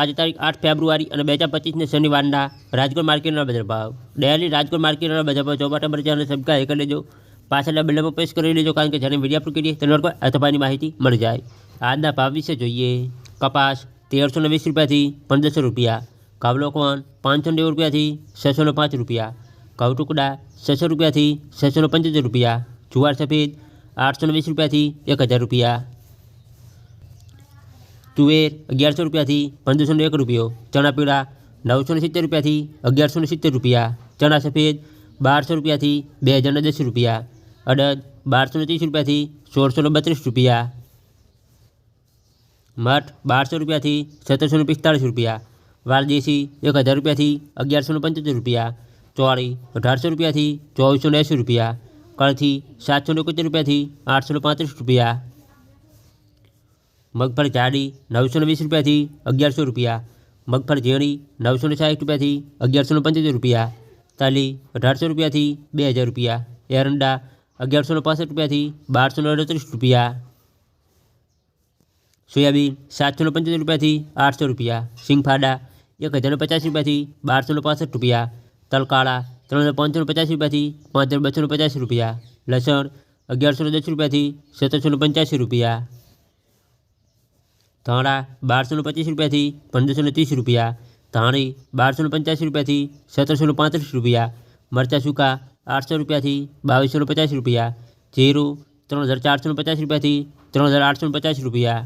આજે તારીખ આઠ ફેબ્રુઆરી અને બે હજાર પચીસને શનિવારના રાજકોટ માર્કેટના બજાર ભાવ ડેલી રાજકોટ માર્કેટના બજાર ભાવ માટે અમારી ચેનલ સબસ્ક્રાઈબ કરી લેજો. પાછળના બિલ્ડમાં પ્રેસ કરી લેજો કારણ કે જ્યારે વીડિયો અપલોડ કરીએ તેના પર અથવાની માહિતી મળી જાય. આજના ભાવ વિશે જોઈએ. કપાસ તેરસો ને વીસ રૂપિયાથી પંદરસો રૂપિયા. કાવલોકોન પાંચસો નેવું રૂપિયાથી છસો ને પાંચ રૂપિયા. ઘઉં ટુકડા છસો રૂપિયાથી છસો ને પંચોતેર રૂપિયા. જુવાર સફેદ આઠસો ને વીસ રૂપિયાથી એક હજાર રૂપિયા. તુવેર અગિયારસો રૂપિયાથી પંદરસો ને એક રૂપિયો ચણા પીળા નવસો ને સિત્તેર રૂપિયાથી અગિયારસો ને સિત્તેર રૂપિયા ચણા સફેદ બારસો રૂપિયાથી બે હજાર ને દસ રૂપિયા અડદ બારસો ને ત્રીસ રૂપિયાથી સોળસો ને બત્રીસ રૂપિયા મઠ બારસો રૂપિયાથી સત્તરસો ને પિસ્તાળીસ રૂપિયા વાલદેશી એક હજાર રૂપિયાથી અગિયારસો ને પંચોતેર રૂપિયા ચોળી અઢારસો રૂપિયાથી ચોવીસો ને એંસી રૂપિયા કળથી સાતસો ને એકોતેર રૂપિયાથી આઠસો ને પાંત્રીસ રૂપિયા મગફળી જાડી નવસો ને વીસ રૂપિયાથી અગિયારસો રૂપિયા મગફળી ઝીણી નવસો ને સાઠ રૂપિયાથી અગિયારસો ને પંચોતેર રૂપિયા તાલી અઢારસો રૂપિયાથી બે હજાર રૂપિયા એરંડા અગિયારસો ને પાસઠ રૂપિયાથી બારસો ને અડત્રીસ રૂપિયા સોયાબીન સાતસો ને પંચોતેર રૂપિયાથી આઠસો રૂપિયા સિંગફાડા એક હજાર ને પચાસ રૂપિયાથી બારસો ને પાસઠ રૂપિયા તલકાળા ત્રણ હજાર પાંચસો ને પચાસ રૂપિયાથી પાંચ હજાર બસો ને પચાસ રૂપિયા લસણ અગિયારસો ને દસ રૂપિયાથી સત્તરસો ને પંચ્યાસી રૂપિયા ધાણા બારસો ને પચીસ રૂપિયાથી પંદરસો ને ત્રીસ રૂપિયા ધાણી બારસો ને પંચ્યાસી રૂપિયાથી સત્તરસો ને પાંત્રીસ રૂપિયા મરચાં સૂકા આઠસો રૂપિયાથી બાવીસો ને પચાસ રૂપિયા જીરું ત્રણ હજાર ચારસો ને પચાસ રૂપિયાથી ત્રણ હજાર આઠસો ને પચાસ રૂપિયા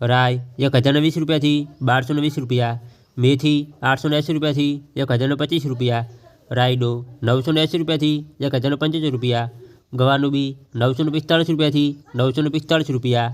રાય એક હજાર ને વીસ રૂપિયાથી બારસો ને વીસ રૂપિયા મેથી આઠસો ને એંસી રૂપિયાથી એક હજાર ને પચીસ રૂપિયા રાયડો નવસો ને એંસી રૂપિયાથી એક હજાર ને પંચોતેર રૂપિયા ગવાનું બી નવસો ને પિસ્તાળીસ રૂપિયાથી નવસો ને પિસ્તાળીસ રૂપિયા